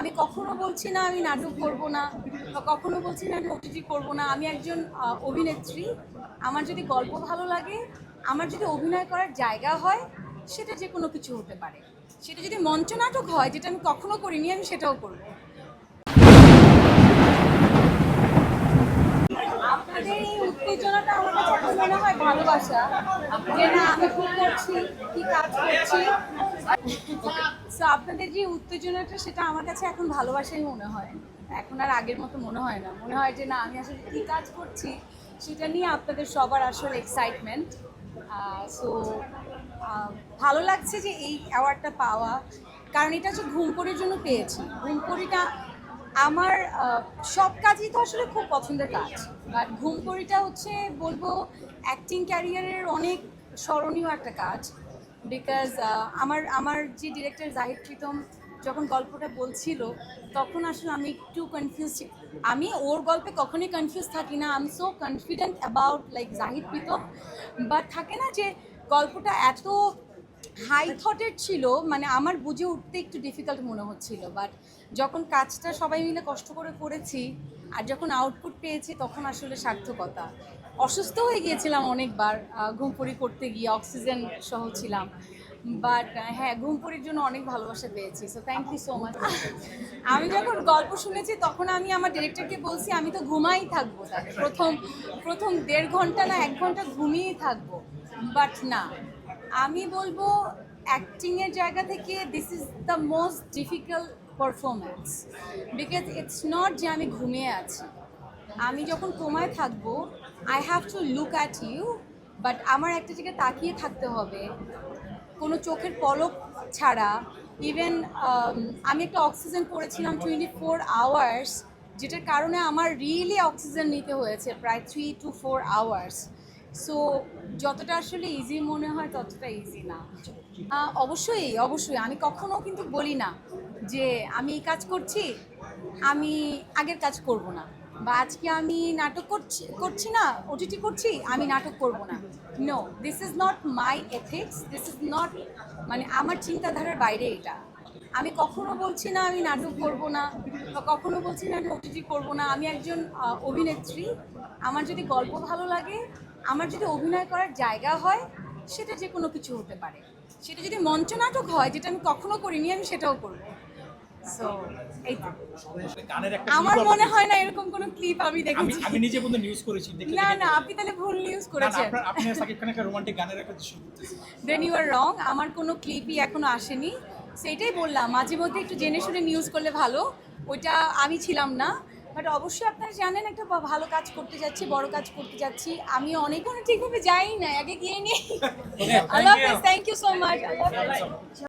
আমি কখনো বলছি না আমি নাটক করব না, বা কখনো বলছি না আমি ওটিটি করব না। আমি একজন অভিনেত্রী। আমার যদি গল্প ভালো লাগে, আমার যদি অভিনয় করার জায়গা হয়, সেটা যে কোনো কিছু হতে পারে। সেটা যদি মঞ্চ নাটক হয়, যেটা আমি কখনো করিনি, আমি সেটাও করব। আপনাদের এই উত্তেজনাটা আমার কাছে এখন মনে হয় ভালোবাসা। যে না, আমি কি করছি, কি কাজ করছি? সো আপনাদের যে উত্তেজনাটা, সেটা আমার কাছে এখন ভালোবাসাই মনে হয়। এখন আর আগের মতো মনে হয় না। মনে হয় যে, না, আমি আসলে কী কাজ করছি, সেটা নিয়ে আপনাদের সবার আসলে এক্সাইটমেন্ট সো ভালো লাগছে যে এই অ্যাওয়ার্ডটা পাওয়া। কারণ এটা হচ্ছে ঘুমপুরির জন্য পেয়েছি। ঘুমপুরিটা আমার সব কাজই তো আসলে খুব পছন্দের কাজ। বাট ঘুমপুরিটা হচ্ছে বলব অ্যাক্টিং ক্যারিয়ারের অনেক স্মরণীয় একটা কাজ। বিকজ আমার আমার যে ডিরেক্টর জাহিদ প্রীতম যখন গল্পটা বলছিল, তখন আসলে আমি একটু কনফিউজ আমি ওর গল্পে কখনোই কনফিউজ থাকি না। I am so confident about like Zahid Pritam but থাকে না যে, গল্পটা এত হাই থটের ছিল মানে আমার বুঝে উঠতে একটু ডিফিকাল্ট মনে হচ্ছিল। বাট যখন কাজটা সবাই মিলে কষ্ট করে করেছি, আর যখন আউটপুট পেয়েছি, তখন আসলে সার্থকতা। অসুস্থ হয়ে গিয়েছিলাম অনেকবার ঘুমপুরি করতে গিয়ে অক্সিজেন সহ ছিলাম। বাট হ্যাঁ ঘুমপুরির জন্য অনেক ভালোবাসা পেয়েছি so thank you so much আমি যখন গল্প শুনেছি, তখন আমি আমার ডিরেক্টরকে বলছি, আমি তো ঘুমাই থাকব প্রথম প্রথম দেড় ঘণ্টা না এক ঘণ্টা ঘুমিয়েই থাকব। বাট না, আমি বলব অ্যাক্টিংয়ের জায়গা থেকে this is the most difficult performance because it's not যে আমি ঘুমিয়ে আছি। আমি যখন কোমায় থাকব I have to look at you but আমার একটা জায়গায় তাকিয়ে থাকতে হবে। কোনো চোখের পলক ছাড়া। ইভেন আমি একটা অক্সিজেন পড়েছিলাম টোয়েন্টি ফোর আওয়ার্স যেটার কারণে আমার রিয়েলি অক্সিজেন নিতে হয়েছে, প্রায় three two four hours so যতটা আসলে ইজি মনে হয়, ততটা ইজি না। অবশ্যই অবশ্যই। আমি কখনো কিন্তু বলি না যে, আমি এই কাজ করছি, আমি আগের কাজ করব না। বা আজকে আমি নাটক করছি করছি না ওটিটি করছি, আমি নাটক করব না। No this is not my ethics this is not মানে আমার চিন্তাধারার বাইরে এটা। আমি কখনো বলছি না আমি নাটক করব না, বা কখনো বলছি না আমি ওটিটি করব না। আমি একজন অভিনেত্রী, আমার যদি গল্প ভালো লাগে, আমার যদি অভিনয় করার জায়গা হয়, সেটা যে কোনো কিছু হতে পারে। সেটা যদি মঞ্চ নাটক হয়, যেটা আমি কখনো করিনি, আমি সেটাও করব। সো এই একটা আমার মনে হয় না এরকম কোনো ক্লিপ আমি দেখেছি। আমি নিজে বন্ধু নিউজ করেছি না না আপনি তাহলে ভুল নিউজ করেছেন। আপনি সাকিব খানের একটা রোমান্টিক গানের একটা দৃশ্য দেন ইউ আর রং আমার কোনো ক্লিপই এখনও আসেনি। সেটাই বললাম মাঝে মধ্যে একটু জেনে শুনে নিউজ করলে ভালো ওইটা আমি ছিলাম না। বাট অবশ্যই আপনারা জানেন একটা ভালো কাজ করতে যাচ্ছি বড় কাজ করতে যাচ্ছি। আমি অনেক ঠিকভাবে যাই না আগে গিয়ে নিই। আল্লাহ হাফেজ থ্যাংক ইউ সো মাচ